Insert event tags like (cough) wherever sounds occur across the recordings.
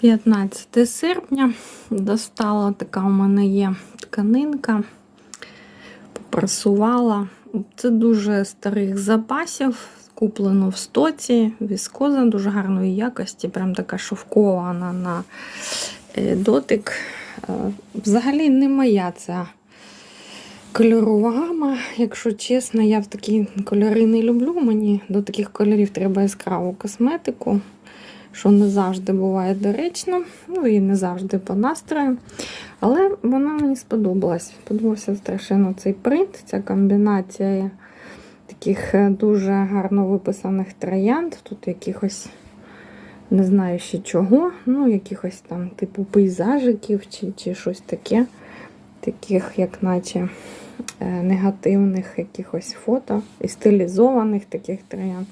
15 серпня достала така у мене є тканинка, попрасувала. Це дуже старих запасів, куплено в стоці, віскоза дуже гарної якості, прям така шовкована на е, дотик. Е, Взагалі не моя ця кольорова гама. Якщо чесно, я в такі кольори не люблю. Мені до таких кольорів треба яскраву косметику що не завжди буває доречно, ну і не завжди по настрою. Але вона мені сподобалась. Сподобався страшенно цей принт, ця комбінація таких е, дуже гарно виписаних троянд. Тут якихось, не знаю ще чого, ну, якихось там типу пейзажиків чи, чи щось таке, таких, як наче. е, Негативних якихось фото і стилізованих таких троянд.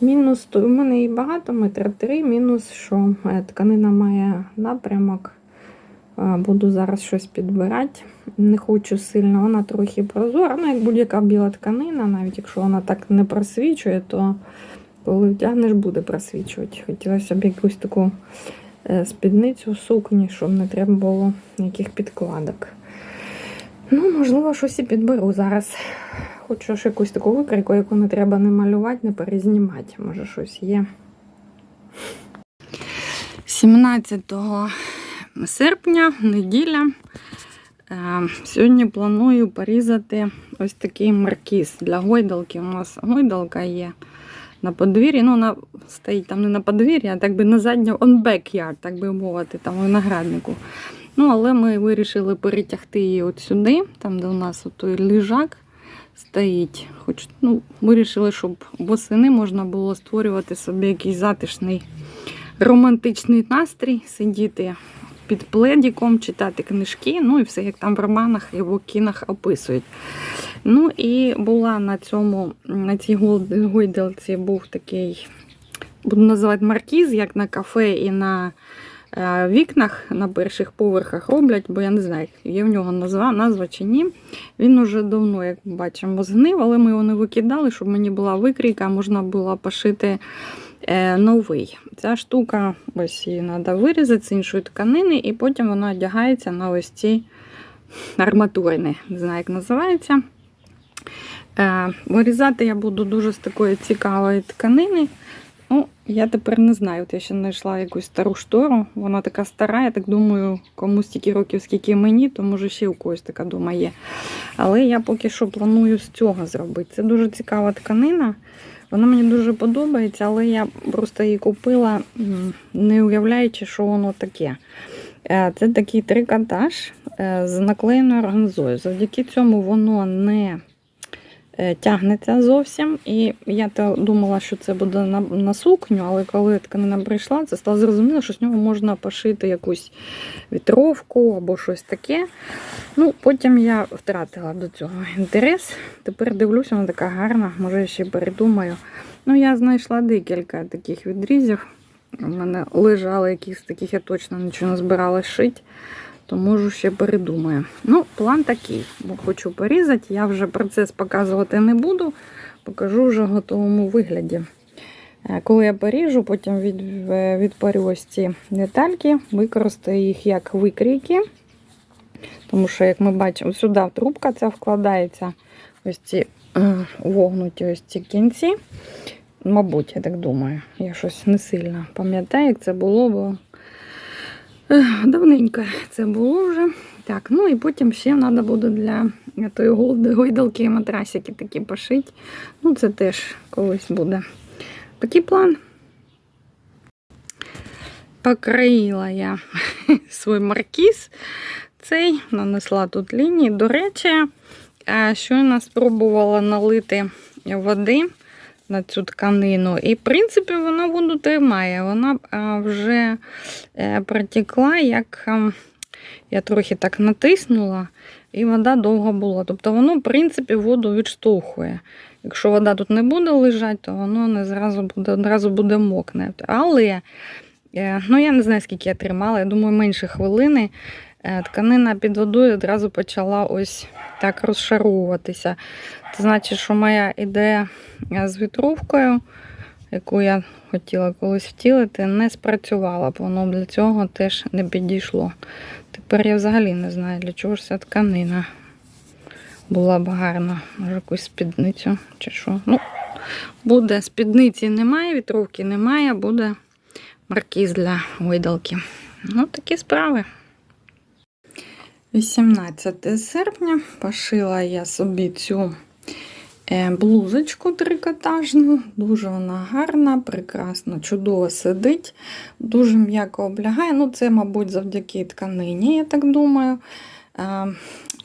Мінус, у мене і багато, метра три, мінус, що е, тканина має напрямок. Е, Буду зараз щось підбирати. Не хочу сильно, вона трохи прозора. Ну, як будь-яка біла тканина, навіть якщо вона так не просвічує, то коли втягнеш, буде просвічувати. Хотілося б якусь таку е, спідницю, сукні, щоб не треба було ніяких підкладок. Ну, можливо, щось і підберу зараз. Хочу ж якусь таку викрику, яку не треба не малювати, не перезнімати. Може, щось є. 17 серпня, неділя. Е, Сьогодні планую порізати ось такий маркіз для гойдалки. У нас гойдалка є на подвір'ї. Ну, вона стоїть там не на подвір'ї, а так би на задньому on backyard, так би мовити, там винограднику. Ну, але ми вирішили перетягти її от сюди, там, де у нас той ліжак стоїть. Хоч, ну, вирішили, щоб восени можна було створювати собі якийсь затишний романтичний настрій, сидіти під пледіком, читати книжки, ну і все, як там в романах і в кінах описують. Ну і була на цьому, на цій гойдалці був такий, буду називати маркіз, як на кафе і на вікнах на перших поверхах роблять, бо я не знаю, є в нього назва, назва чи ні. Він уже давно, як бачимо, згнив, але ми його не викидали, щоб мені була викрійка, можна було пошити е, новий. Ця штука, ось її треба вирізати з іншої тканини, і потім вона одягається на ось ці арматурини. Не знаю, як називається. Е, вирізати я буду дуже з такої цікавої тканини. Ну, я тепер не знаю. От я ще знайшла якусь стару штору. Вона така стара, я так думаю, кому стільки років, скільки мені, то може ще у когось така дома є. Але я поки що планую з цього зробити. Це дуже цікава тканина. Вона мені дуже подобається, але я просто її купила, не уявляючи, що воно таке. Е, Це такий трикотаж е, з наклеєною органзою. Завдяки цьому воно не тягнеться зовсім. І я думала, що це буде на, на сукню, але коли тканина прийшла, це стало зрозуміло, що з нього можна пошити якусь вітровку або щось таке. Ну, Потім я втратила до цього інтерес. Тепер дивлюся, вона така гарна, може ще передумаю. Ну, я знайшла декілька таких відрізів. У мене лежали якісь таких, я точно нічого не збиралась шити, то можу ще передумаю. Ну, план такий, бо хочу порізати. Я вже процес показувати не буду, покажу вже в готовому вигляді. Е, Коли я поріжу, потім від, е, відпарю ось ці детальки, використаю їх як викрійки. Тому що, як ми бачимо, сюди трубка ця вкладається, ось ці е, вогнуті ось ці кінці. Мабуть, я так думаю. Я щось не сильно пам'ятаю, як це було, бо давненько це було вже. Так, ну і потім ще треба буде для тої гойдалки матрасики такі пошити. Ну, це теж колись буде. Такий план. Покроїла я (laughs) свій маркіз. Цей нанесла тут лінії. До речі, е, щойно спробувала налити води на цю тканину. І, в принципі, вона воду тримає. Вона вже е, протекла, як я трохи так натиснула, і вода довго була. Тобто воно, в принципі, воду відштовхує. Якщо вода тут не буде лежати, то воно не зразу буде, одразу буде мокне. Але е, ну, я не знаю, скільки я тримала, я думаю, менше хвилини. Е, Тканина під водою одразу почала ось так розшаровуватися. Це значить, що моя ідея е, з вітровкою, яку я хотіла колись втілити, не спрацювала, бо воно для цього теж не підійшло. Тепер я взагалі не знаю, для чого ж ця тканина була б гарна. Може, якусь спідницю чи що. Ну, буде спідниці немає, вітровки немає, буде маркіз для гойдалки. Ну, такі справи. 18 серпня пошила я собі цю е, блузочку трикотажну. Дуже вона гарна, прекрасно, чудово сидить, дуже м'яко облягає. Ну, це, мабуть, завдяки тканині, я так думаю. Е,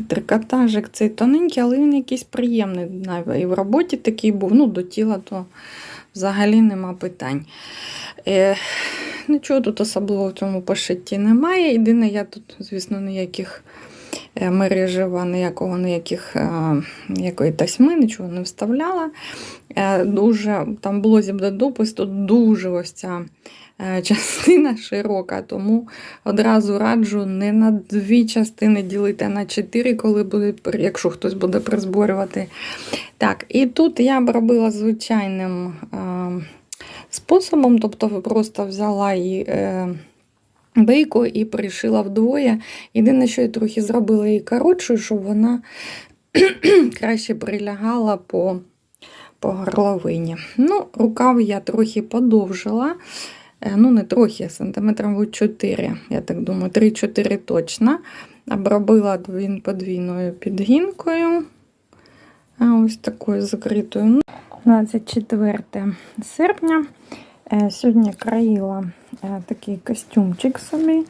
Трикотажик цей тоненький, але він якийсь приємний. І в роботі такий був. Ну, до тіла то взагалі нема питань. Нічого тут особливо в цьому пошитті немає. Єдине, я тут, звісно, ніяких е, мережева, ніякого, ніяких, е, ніякої тасьми, нічого не вставляла. Е, Дуже, там було зібрати допис, тут дуже ось ця частина (laughs) широка, тому одразу раджу не на дві частини ділити, а на чотири, коли буде, якщо хтось буде призборювати. Так, і тут я б робила звичайним. Способом, тобто просто взяла і е, бейку і пришила вдвоє. Єдине, що я трохи зробила її коротшою, щоб вона (clears throat) краще прилягала по, по горловині. Ну, рукав я трохи подовжила. Е, Ну, не трохи, сантиметрів 4, я так думаю, 3-4 точно. Обробила він подвійною підгінкою. Ось такою закритою. Ну, 24 серпня. Е, Сьогодні країла е, такий костюмчик собі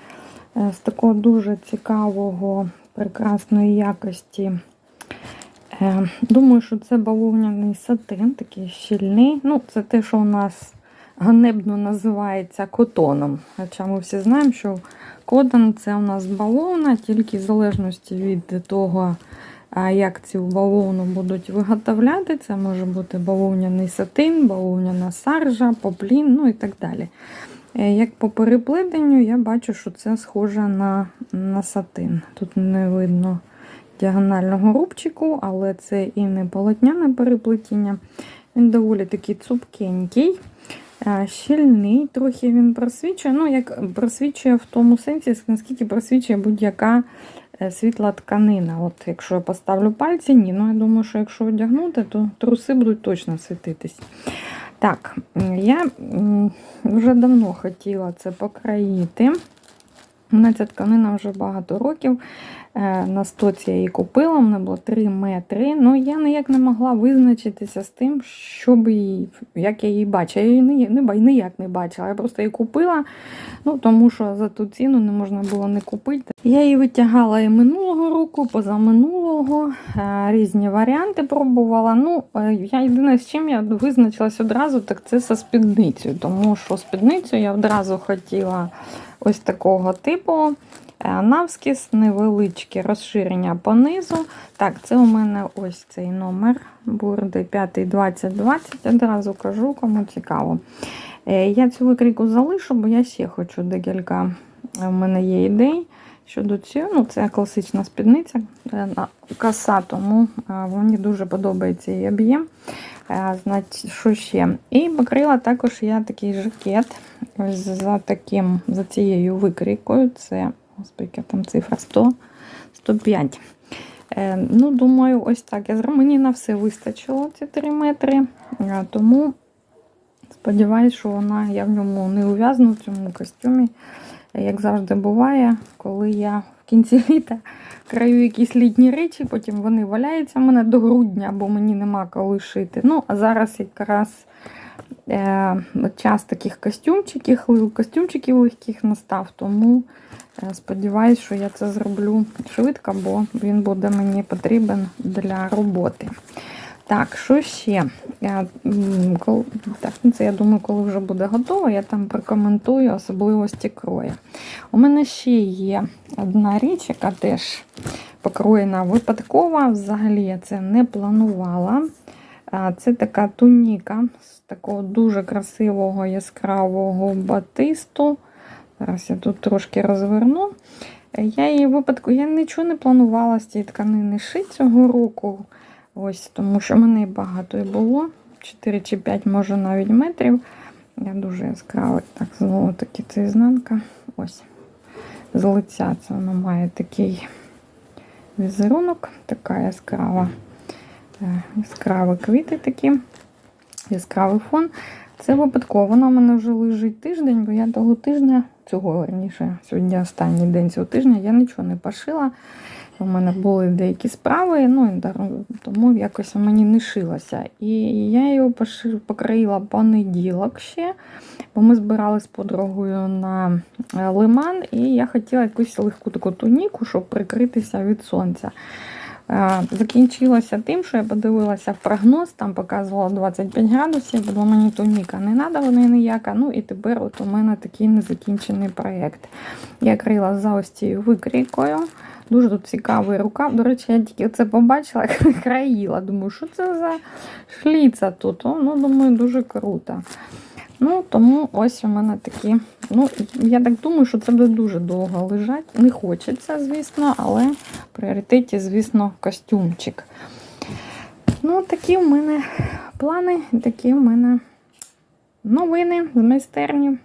е, з такого дуже цікавого, прекрасної якості. Думаю, що це бавовняний сатин, такий щільний. Ну, це те, що у нас ганебно називається котоном. Хоча ми всі знаємо, що котон це у нас бавовна, тільки в залежності від того, як цю бавовну будуть виготовляти. Це може бути бавовняний сатин, бавовняна саржа, поплін, ну і так далі. Е, Як по переплетенню, я бачу, що це схоже на, на сатин. Тут не видно діагонального рубчику, але це і не полотняне переплетіння. Він доволі такий цупкенький, е, щільний, трохи він просвічує. Ну, як просвічує в тому сенсі, наскільки просвічує будь-яка світла тканина. От Якщо я поставлю пальці, ні. Ну, я думаю, що якщо одягнути, то труси будуть точно світитись. Так, я вже давно хотіла це покраїти. У мене ця тканина вже багато років. Е, На стоці я її купила, в мене було 3 метри. Ну, я ніяк не могла визначитися з тим, щоб її, як я її бачила. Я її не, не, ніяк не бачила. Я просто її купила, ну, тому що за ту ціну не можна було не купити. Я її витягала і минулого року, позаминулого, е, різні варіанти пробувала. Ну, е, я єдине, з чим я визначилась одразу, так це зі спідницею, тому що спідницю я одразу хотіла ось такого типу. Е, Навскіз невеличке розширення по низу. Так, це у мене ось цей номер бурди 52020. Одразу кажу, кому цікаво. Е, Я цю викрійку залишу, бо я ще хочу декілька. У мене є ідей щодо цього. Ну, це класична спідниця е, коса, тому е, мені дуже подобається її об'єм. Е, Значить, що ще? І покрила також я такий жакет за таким, за цією викрійкою. Це, яка там цифра 100, 105. Е, ну, думаю, ось так. Я Мені на все вистачило ці 3 метри. Е, тому сподіваюся, що вона, я в ньому не ув'язну в цьому костюмі. Е, Як завжди буває, коли я в кінці (laughs) літа краю якісь літні речі, потім вони валяються в мене до грудня, бо мені нема коли шити. Ну, а зараз якраз е, час таких костюмчиків, костюмчиків легких настав, тому сподіваюсь, що я це зроблю швидко, бо він буде мені потрібен для роботи. Так, що ще? Я, м, кол- так, ну це я думаю, коли вже буде готово, я там прокоментую особливості крою. У мене ще є одна річ, яка теж покроєна випадково. Взагалі я це не планувала. Це така туніка з такого дуже красивого яскравого батисту. Зараз я тут трошки розверну. Я її випадку, я нічого не планувала з цієї тканини шити цього року. Ось, тому що мене багато і було. 4 чи 5, може навіть метрів. Я дуже яскравий. Так, знову таки це ізнанка. Ось. З лиця це воно має такий візерунок, така яскрава, е, яскраві квіти такі, яскравий фон. Це випадково, вона в мене вже лежить тиждень, бо я того тижня, цього раніше, сьогодні останній день цього тижня, я нічого не пошила. У мене були деякі справи, ну тому якось мені не шилося. І я його покроїла понеділок ще, бо ми збирали з подругою на е, лиман, і я хотіла якусь легку таку туніку, щоб прикритися від сонця. Е, Закінчилося тим, що я подивилася в прогноз, там показувало 25 градусів, бо мені туніка не треба, вона ніяка. Ну і тепер от у мене такий незакінчений проєкт. Я крила за ось цією викрійкою. Дуже тут цікавий рукав. До речі, я тільки це побачила, (laughs) як країла. Думаю, що це за шліца тут? О, ну, думаю, дуже круто. Ну, тому ось у мене такі. Ну, я так думаю, що це буде дуже довго лежати. Не хочеться, звісно, але в пріоритеті, звісно, костюмчик. Ну, такі в мене плани, такі в мене новини з майстерні.